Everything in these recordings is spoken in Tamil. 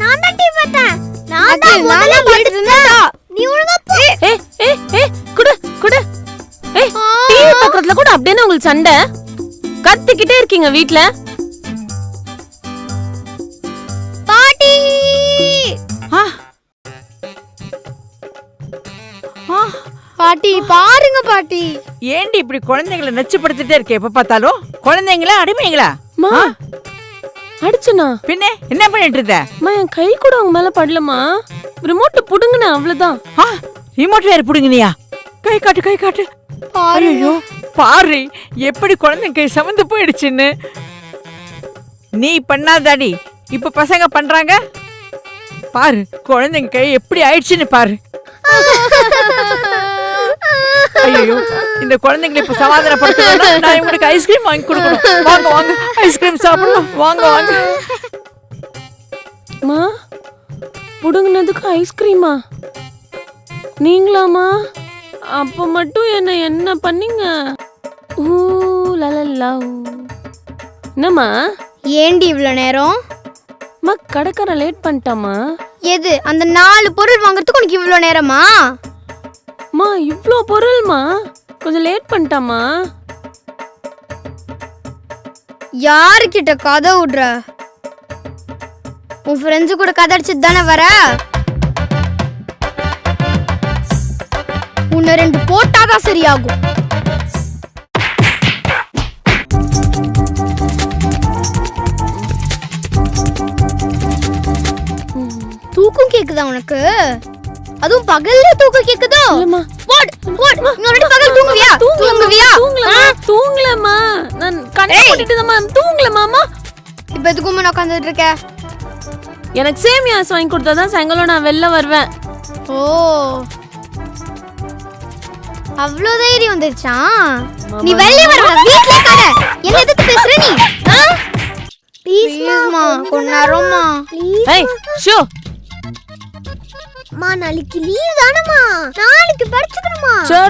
நான் தான் டிவி பார்த்தேன். நான் அது தான் நானா முதல்ல பார்த்துட்டு எடுத்தேன். நீ ஒழுங்கா போ. ஏ ஏ ஏ குடு குடு. ஏ டிவி பக்கத்துல கூட அப்படியே உங்களுக்கு சண்டை. கத்திக்கிட்டே இருக்கீங்க வீட்ல. பாட்டி. பாட்டி பாருங்க பாட்டி. ஏண்டி இப்படி குழந்தைங்களை நச்சுப்படுத்திட்டே இருக்க? எப்ப பார்த்தாலும் குழந்தைங்களா அடிமைங்களா? அடிச்சனா? பின்ன என்ன பண்ணிட்டு இருந்த? அம்மா என் கை கூட உங்க மேல படலமா ரிமோட் புடுங்கினேன் அவ்வளவுதான். ரிமோட் வேற புடுங்கினியா? கை காட்டு கை காட்டு. ஐயோ பாரு எப்படி குழந்தைங்க கை சமந்து போயிடுச்சுன்னு. நீ பண்ணாதாடி இப்ப பசங்க பண்றாங்க? பாரு குழந்தைங்க கை எப்படி ஆயிடுச்சுன்னு பாரு. ஐயோ இந்த குழந்தைங்களை இப்ப சமாதானப்படுத்தணும்னா நான் இவங்களுக்கு ஐஸ்கிரீம் வாங்கி கொடுக்கணும். வாங்க வாங்க ஐஸ்கிரீம் சாப்பிடலாம் வாங்க வாங்க. மா புடுங்கினதுக்கு ஐஸ்கிரீமா நீங்களாமா அப்ப மட்டும் என்ன என்ன பண்ணீங்க? ஊ லலலா ஊ. என்னம்மா? ஏண்டி இவ்வளவு நேரம்? மா கடைக்காரன் லேட் பண்ணிட்டாமா எது அந்த நாலு பொருள் வாங்குறதுக்கு உனக்கு இவ்வளவு நேரமா? மா இவ்ளோ பொருள்மா? கொஞ்சம் லேட் பண்ணிட்டாமா யாருக்கிட்ட கதை விடுற? உன் ஃப்ரெண்ட்ஸு கூட கதை அடிச்சுட்டு தானே வர? உன்னை ரெண்டு போட்டாதான் சரியாகும். தூக்கம் கேக்குதா உனக்கு? அதுவும் பகல்ல தூக்கம் கேக்குதோ? இல்லம்மா போடு போடு இன்னொரு பகல் தூங்குவியா? தூங்குவியா? தூங்கலமா தூங்கலமா நான் கண்ணை ஏய். மூடிட்டு தான் தூங்கலமாமா இப்ப எதுக்கும் நான் உட்காந்துட்டு இருக்க? எனக்கு சேமியாஸ் வாங்கி கொடுத்தாதான் சாயங்காலம் நான் வெளில வருவேன். ஓ. அவ்வளோ தைரியம் வந்துருச்சா? நீ வெளியே வர வீட்ல கடை என்ன எதுக்கு பேசுற நீ? ப்ளீஸ்மா கொஞ்ச நேரம்மா ஏய் ஷோ. அம்மா நாளைக்கு லீவ் தானம்மா. நாளைக்கு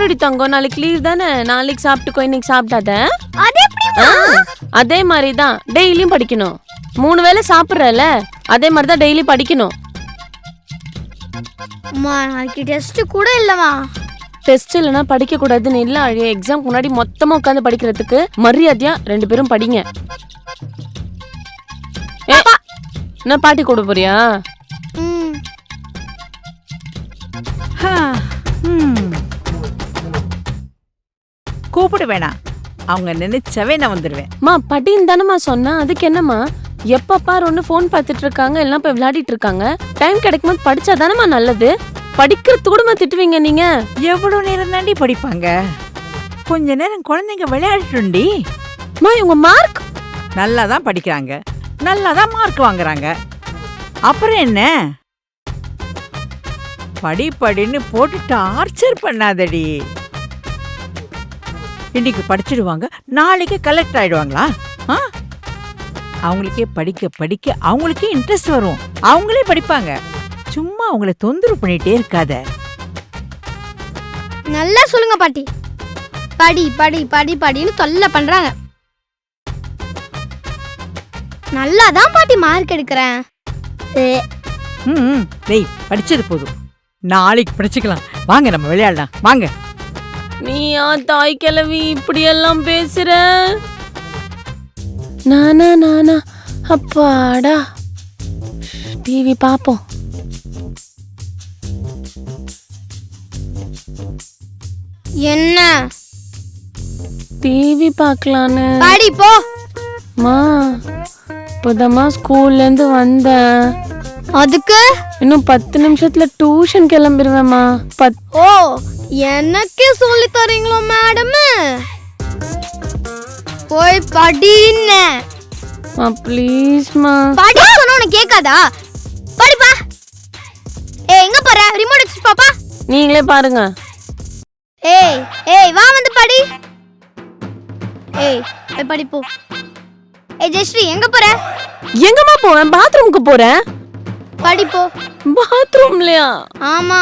சரிடி தங்கம். நாளைக்கு லீவ் தானே? நாளைக்கு சாப்பிட்டுக்கோ இன்னைக்கு சாப்பிட்டாத? அது மாதிரி தான் டெய்லியும் படிக்கணும். மூணு வேளை சாப்பிட்றல அதே மாதிரி தான் டெய்லி படிக்கணும். அம்மா நாளைக்கு டெஸ்ட் கூட இல்லம்மா. டெஸ்ட் இல்லைன்னா படிக்க கூடாதுன்னு இல்ல அழிய. எக்ஸாம் முன்னாடி மொத்தமா உட்காந்து படிக்கிறதுக்கு மரியாதையா ரெண்டு பேரும் படிங்க. என்ன பாட்டி கூட போறியா? ம். ஆ, ம். கூப்பிட வேணாம் அவங்க நினைச்சவே நான் வந்துடுவேன் மா படின்னு தானம்மா சொன்னா அதுக்கு என்னம்மா? எப்ப பாரு ஒண்ணு ஃபோன் பார்த்துட்டு இருக்காங்க எல்லாம் போய் விளையாடிட்டு இருக்காங்க? டைம் கிடைக்கும்போது படிச்சா தானம்மா நல்லது? படிக்கிறது கூட திட்டுவீங்க நீங்க. எவ்வளவு நேரம் தாண்டி படிப்பாங்க? கொஞ்ச நேரம் குழந்தைங்க விளையாடட்டுண்டி மா இவங்க மார்க் நல்லா தான் படிக்கிறாங்க. நல்லா தான் மார்க் வாங்குறாங்க. அப்புறம் என்ன? படி படின்னு போட்டு டார்ச்சர் பண்ணாதடி. இன்னைக்கு படிச்சிடுவாங்க நாளைக்கு கலெக்ட் ஆயிடுவாங்களா? ஆ? அவங்களுக்கே படிக்க படிக்க அவங்களுக்கே இன்ட்ரெஸ்ட் வரும். அவங்களே படிப்பாங்க. சும்மா அவங்கள தொந்தரவு பண்ணிட்டே இருக்காத. நல்லா சொல்லுங்க பாட்டி. படி படி படி படின்னு தொல்லை பண்றாங்க. நல்லா தான் பாட்டி மார்க் எடுக்கிறேன். ம் ம், டேய் படிச்சது போதும். நாளைக்கு படிச்சுக்கலாம். வாங்க நம்ம விளையாடலாம். வாங்க. நீயா தாய் கிழவி இப்படி எல்லாம் பேசுற? நானா நானா? அப்பாடா. டிவி பாப்போம். என்ன? டிவி பார்க்கலான்னு படி போ. மா இப்போதம்மா ஸ்கூல்ல இருந்து வந்தேன். அதுக்கு? இன்னும் பத்து நிமிஷத்துல டியூஷன் கிளம்பிடுவேம்மா பத் ஓ எனக்கே சொல்லி தரீங்களோ மேடம் போய் படின்னு மா ப்ளீஸ்மா படி சொன்னா உனக்கு கேட்காதா? படிப்பா ஏய் எங்க போற? ரிமோட் வச்சு பாப்பா நீங்களே பாருங்க. ஏய் ஏய் வா வந்து படி. ஏய் போய் படி போ. ஏய் ஜெயஸ்ரீ எங்க போற? எங்கம்மா போவேன் பாத்ரூமுக்கு போறேன் படி போ. பாத்ரூம்லயா ஆமா.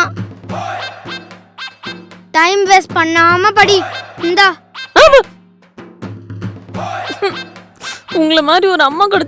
டைம் வேஸ்ட் பண்ணாம படி. இந்தா. உங்களை மாதிரி ஒரு அம்மா கிடைச்ச